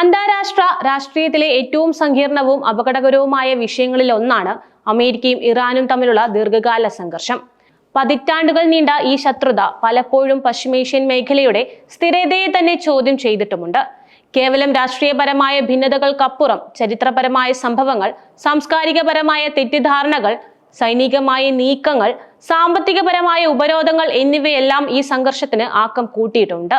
അന്താരാഷ്ട്ര രാഷ്ട്രീയത്തിലെ ഏറ്റവും സങ്കീർണവും അപകടകരവുമായ വിഷയങ്ങളിൽ ഒന്നാണ് അമേരിക്കയും ഇറാനും തമ്മിലുള്ള ദീർഘകാല സംഘർഷം. പതിറ്റാണ്ടുകൾ നീണ്ട ഈ ശത്രുത പലപ്പോഴും പശ്ചിമേഷ്യൻ മേഖലയുടെ സ്ഥിരതയെ തന്നെ ചോദ്യം ചെയ്തിട്ടുമുണ്ട്. കേവലം രാഷ്ട്രീയപരമായ ഭിന്നതകൾക്കപ്പുറം ചരിത്രപരമായ സംഭവങ്ങൾ സാംസ്കാരികപരമായ തെറ്റിദ്ധാരണകൾ സൈനികമായ നീക്കങ്ങൾ സാമ്പത്തികപരമായ ഉപരോധങ്ങൾ എന്നിവയെല്ലാം ഈ സംഘർഷത്തിന് ആക്കം കൂട്ടിയിട്ടുണ്ട്.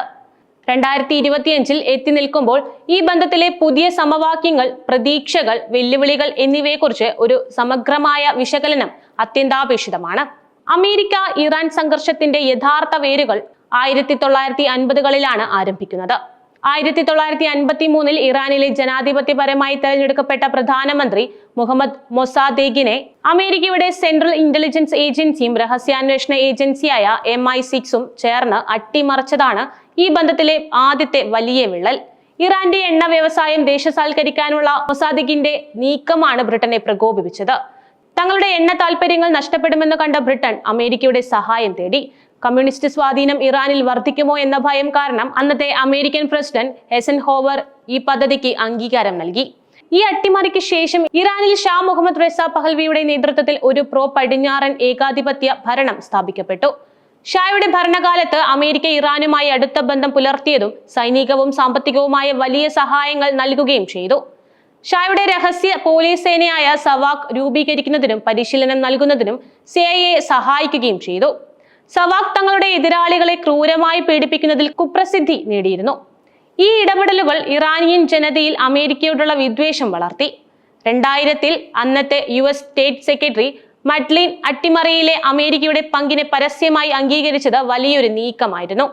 രണ്ടായിരത്തി ഇരുപത്തിയഞ്ചിൽ എത്തി നിൽക്കുമ്പോൾ ഈ ബന്ധത്തിലെ പുതിയ സമവാക്യങ്ങൾ പ്രതീക്ഷകൾ വെല്ലുവിളികൾ എന്നിവയെക്കുറിച്ച് ഒരു സമഗ്രമായ വിശകലനം അത്യന്താപേക്ഷിതമാണ്. അമേരിക്ക ഇറാൻ സംഘർഷത്തിന്റെ യഥാർത്ഥ വേരുകൾ ആയിരത്തി തൊള്ളായിരത്തി അൻപതുകളിലാണ് ആരംഭിക്കുന്നത്. ആയിരത്തി തൊള്ളായിരത്തി അൻപത്തി മൂന്നിൽ ഇറാനിലെ ജനാധിപത്യപരമായി തെരഞ്ഞെടുക്കപ്പെട്ട പ്രധാനമന്ത്രി മുഹമ്മദ് മൊസാദേഗിനെ അമേരിക്കയുടെ സെൻട്രൽ ഇന്റലിജൻസ് ഏജൻസിയും രഹസ്യാന്വേഷണ ഏജൻസിയായ എം ഐ സിക്സും ചേർന്ന് അട്ടിമറിച്ചതാണ് ഈ ബന്ധത്തിലെ ആദ്യത്തെ വലിയ വിള്ളൽ. ഇറാന്റെ എണ്ണ വ്യവസായം ദേശസാൽക്കരിക്കാനുള്ള മൊസാദിഖിന്റെ നീക്കമാണ് ബ്രിട്ടനെ പ്രകോപിപ്പിച്ചത്. തങ്ങളുടെ എണ്ണ താൽപര്യങ്ങൾ നഷ്ടപ്പെടുമെന്ന് കണ്ട ബ്രിട്ടൻ അമേരിക്കയുടെ സഹായം തേടി. കമ്മ്യൂണിസ്റ്റ് സ്വാധീനം ഇറാനിൽ വർദ്ധിക്കുമോ എന്ന ഭയം കാരണം അന്നത്തെ അമേരിക്കൻ പ്രസിഡന്റ് ഹെസൻ ഹോവർ ഈ പദ്ധതിക്ക് അംഗീകാരം നൽകി. ഈ അട്ടിമറിക്ക് ശേഷം ഇറാനിൽ ഷാ മുഹമ്മദ് റെസ പഹൽവിയുടെ നേതൃത്വത്തിൽ ഒരു പ്രോ പടിഞ്ഞാറൻ ഏകാധിപത്യ ഭരണം സ്ഥാപിക്കപ്പെട്ടു. ഷായുടെ ഭരണകാലത്ത് അമേരിക്ക ഇറാനുമായി അടുത്ത ബന്ധം പുലർത്തിയതും സൈനികവും സാമ്പത്തികവുമായ വലിയ സഹായങ്ങൾ നൽകുകയും ചെയ്തു. ഷായുടെ രഹസ്യ പോലീസ് സേനയായ സവാക് രൂപീകരിക്കുന്നതിനും പരിശീലനം നൽകുന്നതിനും സിഐയെ സഹായിക്കുകയും ചെയ്തു. സവാക് തങ്ങളുടെ എതിരാളികളെ ക്രൂരമായി പീഡിപ്പിക്കുന്നതിൽ കുപ്രസിദ്ധി നേടിയിരുന്നു. ഈ ഇടപെടലുകൾ ഇറാനിയൻ ജനതയിൽ അമേരിക്കയോടുള്ള വിദ്വേഷം വളർത്തി. രണ്ടായിരത്തിൽ അന്നത്തെ U S state secretary Madeleine അട്ടിമറയിലെ അമേരിക്കയുടെ പങ്കിനെ പരസ്യമായി അംഗീകരിച്ചത് വലിയൊരു നീക്കമായിരുന്നു.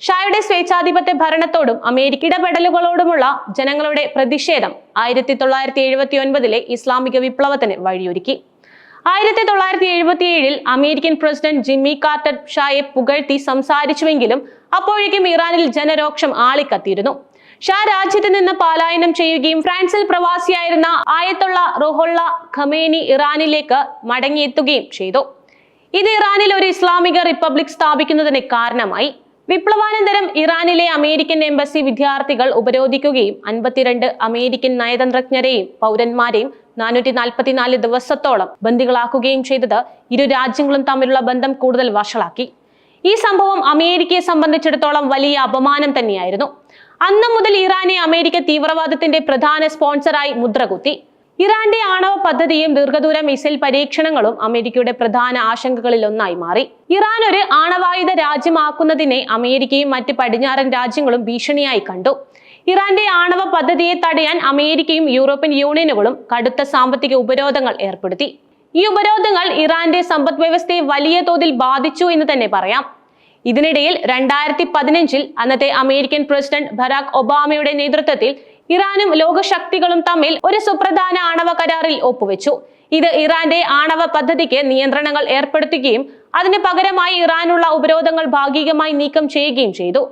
ഷായുടെ സ്വേച്ഛാധിപത്യ ഭരണത്തോടും അമേരിക്ക ഇടപെടലുകളോടുമുള്ള ജനങ്ങളുടെ പ്രതിഷേധം ആയിരത്തി തൊള്ളായിരത്തി എഴുപത്തി ഒൻപതിലെ ഇസ്ലാമിക വിപ്ലവത്തിന് വഴിയൊരുക്കി. ആയിരത്തി തൊള്ളായിരത്തി എഴുപത്തി ഏഴിൽ അമേരിക്കൻ പ്രസിഡന്റ് ജിമ്മി കാർട്ടർ ഷായെ പുകഴ്ത്തി സംസാരിച്ചുവെങ്കിലും അപ്പോഴേക്കും ഇറാനിൽ ജനരോക്ഷം ആളിക്കത്തിയിരുന്നു. ഷാ രാജ്യത്ത് നിന്ന് പലായനം ചെയ്യുകയും ഫ്രാൻസിൽ പ്രവാസിയായിരുന്ന ആയത്തുള്ള റുഹുള്ള ഖമേനി ഇറാനിലേക്ക് മടങ്ങിയെത്തുകയും ചെയ്തു. ഇത് ഇറാനിൽ ഒരു ഇസ്ലാമിക റിപ്പബ്ലിക് സ്ഥാപിക്കുന്നതിന് കാരണമായി. വിപ്ലവാനന്തരം ഇറാനിലെ അമേരിക്കൻ എംബസി വിദ്യാർത്ഥികൾ ഉപരോധിക്കുകയും അൻപത്തിരണ്ട് അമേരിക്കൻ നയതന്ത്രജ്ഞരെയും പൗരന്മാരെയും നാനൂറ്റി നാൽപ്പത്തിനാല് ദിവസത്തോളം ബന്ദികളാക്കുകയും ചെയ്തത് ഇരു രാജ്യങ്ങളും തമ്മിലുള്ള ബന്ധം കൂടുതൽ വഷളാക്കി. ഈ സംഭവം അമേരിക്കയെ സംബന്ധിച്ചിടത്തോളം വലിയ അപമാനം തന്നെയായിരുന്നു. അന്നു മുതൽ ഇറാനെ അമേരിക്ക തീവ്രവാദത്തിന്റെ പ്രധാന സ്പോൺസറായി മുദ്രകുത്തി. ഇറാന്റെ ആണവ പദ്ധതിയും ദീർഘദൂര മിസൈൽ പരീക്ഷണങ്ങളും അമേരിക്കയുടെ പ്രധാന ആശങ്കകളിൽ ഒന്നായി മാറി. ഇറാൻ ഒരു ആണവായുധ രാജ്യമാക്കുന്നതിനെ അമേരിക്കയും മറ്റ് പടിഞ്ഞാറൻ രാജ്യങ്ങളും ഭീഷണിയായി കണ്ടു. ഇറാന്റെ ആണവ പദ്ധതിയെ തടയാൻ അമേരിക്കയും യൂറോപ്യൻ യൂണിയനുകളും കടുത്ത സാമ്പത്തിക ഉപരോധങ്ങൾ ഏർപ്പെടുത്തി. ഈ ഉപരോധങ്ങൾ ഇറാന്റെ സമ്പദ് വ്യവസ്ഥയെ വലിയ തോതിൽ ബാധിച്ചു എന്ന് തന്നെ പറയാം. ഇതിനിടയിൽ രണ്ടായിരത്തി പതിനഞ്ചിൽ അന്നത്തെ അമേരിക്കൻ പ്രസിഡന്റ് ബറാക് ഒബാമയുടെ നേതൃത്വത്തിൽ ഇറാനും ലോകശക്തികളും തമ്മിൽ ഒരു സുപ്രധാന ആണവ കരാറിൽ ഒപ്പുവെച്ചു. ഇത് ഇറാന്റെ ആണവ പദ്ധതിക്ക് നിയന്ത്രണങ്ങൾ ഏർപ്പെടുത്തുകയും അതിന് പകരമായി ഇറാനുള്ള ഉപരോധങ്ങൾ ഭാഗികമായി നീക്കം ചെയ്യുകയും ചെയ്തു.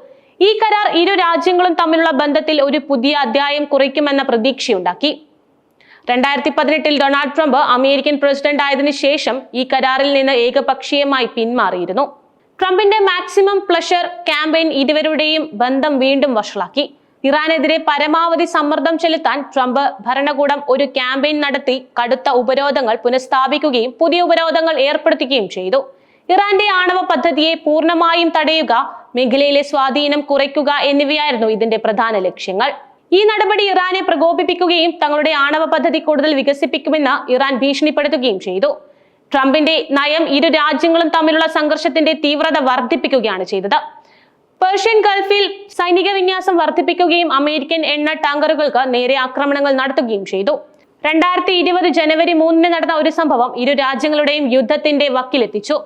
ഈ കരാർ ഇരു രാജ്യങ്ങളും തമ്മിലുള്ള ബന്ധത്തിൽ ഒരു പുതിയ അധ്യായം കുറിക്കുമെന്ന പ്രതീക്ഷയുണ്ടാക്കി. രണ്ടായിരത്തി പതിനെട്ടിൽ ഡൊണാൾഡ് ട്രംപ് അമേരിക്കൻ പ്രസിഡന്റ് ആയതിനു ശേഷം ഈ കരാറിൽ നിന്ന് ഏകപക്ഷീയമായി പിന്മാറിയിരുന്നു. ട്രംപിന്റെ മാക്സിമം പ്ലഷർ ക്യാമ്പയിൻ ഇരുവരുടെയും ബന്ധം വീണ്ടും വഷളാക്കി. ഇറാനെതിരെ പരമാവധി സമ്മർദ്ദം ചെലുത്താൻ ട്രംപ് ഭരണകൂടം ഒരു ക്യാമ്പയിൻ നടത്തി കടുത്ത ഉപരോധങ്ങൾ പുനഃസ്ഥാപിക്കുകയും പുതിയ ഉപരോധങ്ങൾ ഏർപ്പെടുത്തുകയും ചെയ്തു. ഇറാന്റെ ആണവ പദ്ധതിയെ പൂർണമായും തടയുക മേഖലയിലെ സ്വാധീനം കുറയ്ക്കുക എന്നിവയായിരുന്നു ഇതിന്റെ പ്രധാന ലക്ഷ്യങ്ങൾ. ഈ നടപടി ഇറാനെ പ്രകോപിപ്പിക്കുകയും തങ്ങളുടെ ആണവ പദ്ധതി കൂടുതൽ വികസിപ്പിക്കുമെന്ന് ഇറാൻ ഭീഷണിപ്പെടുത്തുകയും ചെയ്തു. ട്രംപിന്റെ നയം ഇരു രാജ്യങ്ങളും തമ്മിലുള്ള സംഘർഷത്തിന്റെ തീവ്രത വർദ്ധിപ്പിക്കുകയാണ് ചെയ്തത്. പേർഷ്യൻ ഗൾഫിൽ സൈനിക വിന്യാസം വർദ്ധിപ്പിക്കുകയും അമേരിക്കൻ എണ്ണ ടാങ്കറുകൾക്ക് നേരെ ആക്രമണങ്ങൾ നടത്തുകയും ചെയ്തു. രണ്ടായിരത്തി ഇരുപത് ജനുവരി മൂന്നിന് നടന്ന ഒരു സംഭവം ഇരു രാജ്യങ്ങളുടെയും യുദ്ധത്തിന്റെ വക്കിലെത്തിച്ചു.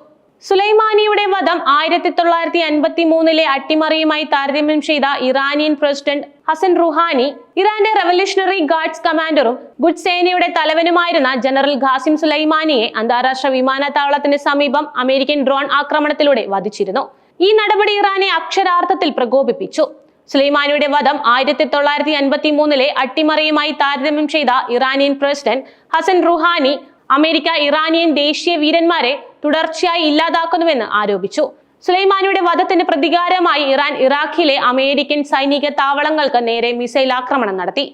സുലൈമാനിയുടെ വധം ആയിരത്തി തൊള്ളായിരത്തി അൻപത്തി മൂന്നിലെ അട്ടിമറിയുമായി താരതമ്യം ചെയ്ത ഇറാനിയൻ പ്രസിഡന്റ് ഹസൻ റുഹാനി ഇറാന്റെ റവല്യൂഷണറി ഗാർഡ്സ് കമാൻഡറും ഗുഡ് സേനയുടെ തലവനുമായിരുന്ന ജനറൽ ഖാസിം സുലൈമാനിയെ അന്താരാഷ്ട്ര വിമാനത്താവളത്തിന് സമീപം അമേരിക്കൻ ഡ്രോൺ ആക്രമണത്തിലൂടെ വധിച്ചിരുന്നു. ഈ നടപടി ഇറാനെ അക്ഷരാർത്ഥത്തിൽ പ്രകോപിപ്പിച്ചു. സുലൈമാനിയുടെ വധം ആയിരത്തി തൊള്ളായിരത്തി അൻപത്തി മൂന്നിലെ അട്ടിമറിയുമായി താരതമ്യം ചെയ്ത Iranian president Hassan Rouhani America Iranian ദേശീയ വീരന്മാരെ തുടർച്ചയായി ഇല്ലാതാക്കുന്നുവെന്ന് ആരോപിച്ചു. സുലൈമാനിയുടെ വധത്തിന് പ്രതികാരമായി ഇറാൻ ഇറാഖിലെ അമേരിക്കൻ സൈനിക താവളങ്ങൾക്ക് നേരെ മിസൈൽ ആക്രമണം നടത്തി.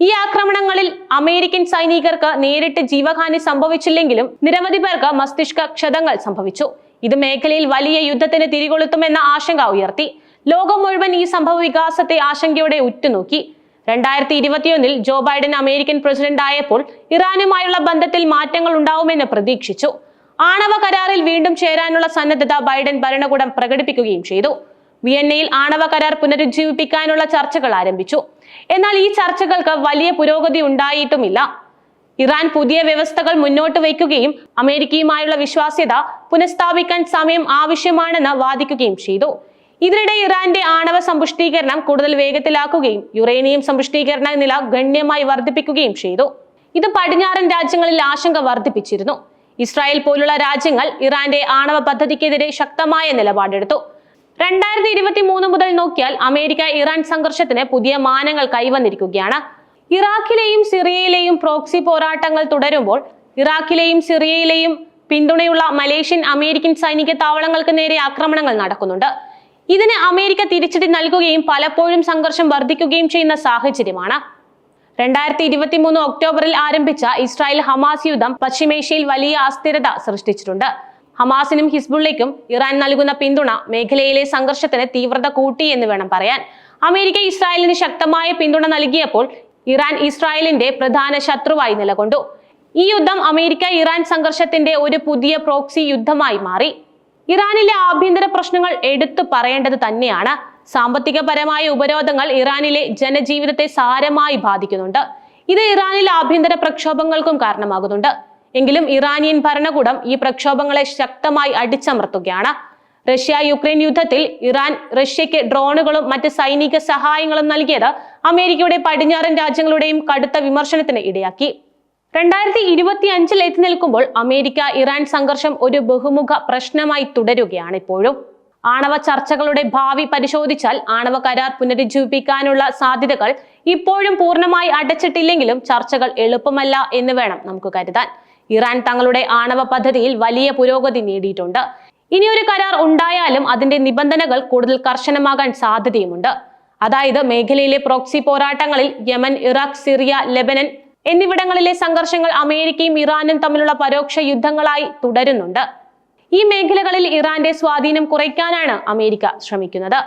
ഈ ആക്രമണങ്ങളിൽ അമേരിക്കൻ സൈനികർക്ക് നേരിട്ട് ജീവഹാനി സംഭവിച്ചില്ലെങ്കിലും നിരവധി പേർക്ക് മസ്തിഷ്ക ക്ഷതങ്ങൾ സംഭവിച്ചു. ഇത് മേഖലയിൽ വലിയ യുദ്ധത്തിന് തിരികൊളുത്തുമെന്ന ആശങ്ക ഉയർത്തി. ലോകം മുഴുവൻ ഈ സംഭവ വികാസത്തെ ആശങ്കയോടെ ഉറ്റുനോക്കി. രണ്ടായിരത്തി ഇരുപത്തിയൊന്നിൽ ജോ ബൈഡൻ അമേരിക്കൻ പ്രസിഡന്റ് ആയപ്പോൾ ഇറാനുമായുള്ള ബന്ധത്തിൽ മാറ്റങ്ങൾ ഉണ്ടാവുമെന്ന് പ്രതീക്ഷിച്ചു. ആണവ കരാറിൽ വീണ്ടും ചേരാനുള്ള സന്നദ്ധത ബൈഡൻ ഭരണകൂടം പ്രകടിപ്പിക്കുകയും ചെയ്തു. വിയന്നയിൽ ആണവ കരാർ പുനരുജ്ജീവിപ്പിക്കാനുള്ള ചർച്ചകൾ ആരംഭിച്ചു. എന്നാൽ ഈ ചർച്ചകൾക്ക് വലിയ പുരോഗതി ഉണ്ടായിട്ടുമില്ല. ഇറാൻ പുതിയ വ്യവസ്ഥകൾ മുന്നോട്ട് വയ്ക്കുകയും അമേരിക്കയുമായുള്ള വിശ്വാസ്യത പുനഃസ്ഥാപിക്കാൻ സമയം ആവശ്യമാണെന്ന് വാദിക്കുകയും ചെയ്തു. ഇതിനിടെ ഇറാന്റെ ആണവ സമ്പുഷ്ടീകരണം കൂടുതൽ വേഗത്തിലാക്കുകയും യുറേനിയം സമ്പുഷ്ടീകരണ നില ഗണ്യമായി വർദ്ധിപ്പിക്കുകയും ചെയ്തു. ഇത് പടിഞ്ഞാറൻ രാജ്യങ്ങളിൽ ആശങ്ക വർദ്ധിപ്പിച്ചിരുന്നു. ഇസ്രായേൽ പോലുള്ള രാജ്യങ്ങൾ ഇറാന്റെ ആണവ പദ്ധതിക്കെതിരെ ശക്തമായ നിലപാടെടുത്തു. രണ്ടായിരത്തി ഇരുപത്തി മൂന്ന് മുതൽ നോക്കിയാൽ അമേരിക്ക ഇറാൻ സംഘർഷത്തിന് പുതിയ മാനങ്ങൾ കൈവന്നിരിക്കുകയാണ്. ഇറാഖിലെയും സിറിയയിലെയും പ്രോക്സി പോരാട്ടങ്ങൾ തുടരുമ്പോൾ ഇറാഖിലെയും സിറിയയിലെയും പിന്തുണയുള്ള മലേഷ്യൻ അമേരിക്കൻ സൈനിക താവളങ്ങൾക്ക് നേരെ ആക്രമണങ്ങൾ നടക്കുന്നുണ്ട്. ഇതിന് അമേരിക്ക തിരിച്ചടി നൽകുകയും പലപ്പോഴും സംഘർഷം വർദ്ധിക്കുകയും ചെയ്യുന്ന സാഹചര്യമാണ്. രണ്ടായിരത്തി ഇരുപത്തി മൂന്ന് ഒക്ടോബറിൽ ആരംഭിച്ച ഇസ്രായേൽ ഹമാസ് യുദ്ധം പശ്ചിമേഷ്യയിൽ വലിയ അസ്ഥിരത സൃഷ്ടിച്ചിട്ടുണ്ട്. ഹമാസിനും ഹിസ്ബുള്ളയ്ക്കും ഇറാൻ നൽകുന്ന പിന്തുണ മേഖലയിലെ സംഘർഷത്തിന് തീവ്രത കൂട്ടി എന്ന് വേണം പറയാൻ. അമേരിക്ക ഇസ്രായേലിന് ശക്തമായ പിന്തുണ നൽകിയപ്പോൾ ഇറാൻ ഇസ്രായേലിന്റെ പ്രധാന ശത്രുവായി നിലകൊണ്ടു. ഈ യുദ്ധം അമേരിക്ക ഇറാൻ സംഘർഷത്തിന്റെ ഒരു പുതിയ പ്രോക്സി യുദ്ധമായി മാറി. ഇറാനിലെ ആഭ്യന്തര പ്രശ്നങ്ങൾ എടുത്തു പറയേണ്ടത് തന്നെയാണ്. സാമ്പത്തികപരമായ ഉപരോധങ്ങൾ ഇറാനിലെ ജനജീവിതത്തെ സാരമായി ബാധിക്കുന്നുണ്ട്. ഇത് ഇറാനിലെ ആഭ്യന്തര പ്രക്ഷോഭങ്ങൾക്കും കാരണമാകുന്നുണ്ട്. എങ്കിലും ഇറാനിയൻ ഭരണകൂടം ഈ പ്രക്ഷോഭങ്ങളെ ശക്തമായി അടിച്ചമർത്തുകയാണ്. റഷ്യ യുക്രൈൻ യുദ്ധത്തിൽ ഇറാൻ റഷ്യയ്ക്ക് ഡ്രോണുകളും മറ്റ് സൈനിക സഹായങ്ങളും നൽകിയത് അമേരിക്കയുടെ പടിഞ്ഞാറൻ രാജ്യങ്ങളുടെയും കടുത്ത വിമർശനത്തിന് ഇടയാക്കി. രണ്ടായിരത്തി ഇരുപത്തി അഞ്ചിൽ എത്തി നിൽക്കുമ്പോൾ അമേരിക്ക ഇറാൻ സംഘർഷം ഒരു ബഹുമുഖ പ്രശ്നമായി തുടരുകയാണ് ഇപ്പോഴും. ആണവ ചർച്ചകളുടെ ഭാവി പരിശോധിച്ചാൽ ആണവ കരാർ പുനരുജ്ജീവിപ്പിക്കാനുള്ള സാധ്യതകൾ ഇപ്പോഴും പൂർണമായി അടച്ചിട്ടില്ലെങ്കിലും ചർച്ചകൾ എളുപ്പമല്ല എന്ന് വേണം നമുക്ക് കരുതാൻ. ഇറാൻ തങ്ങളുടെ ആണവ പദ്ധതിയിൽ വലിയ പുരോഗതി നേടിയിട്ടുണ്ട്. ഇനിയൊരു കരാർ ഉണ്ടായാലും അതിന്റെ നിബന്ധനകൾ കൂടുതൽ കർശനമാകാൻ സാധ്യതയുമുണ്ട്. അതായത് മേഖലയിലെ പ്രോക്സി പോരാട്ടങ്ങളിൽ യമൻ ഇറാഖ് സിറിയ ലെബനൻ എന്നിവിടങ്ങളിലെ സംഘർഷങ്ങൾ അമേരിക്കയും ഇറാനും തമ്മിലുള്ള പരോക്ഷ യുദ്ധങ്ങളായി തുടരുന്നുണ്ട്. ഈ മേഖലകളിൽ ഇറാന്റെ സ്വാധീനം കുറയ്ക്കാനാണ് അമേരിക്ക ശ്രമിക്കുന്നത്.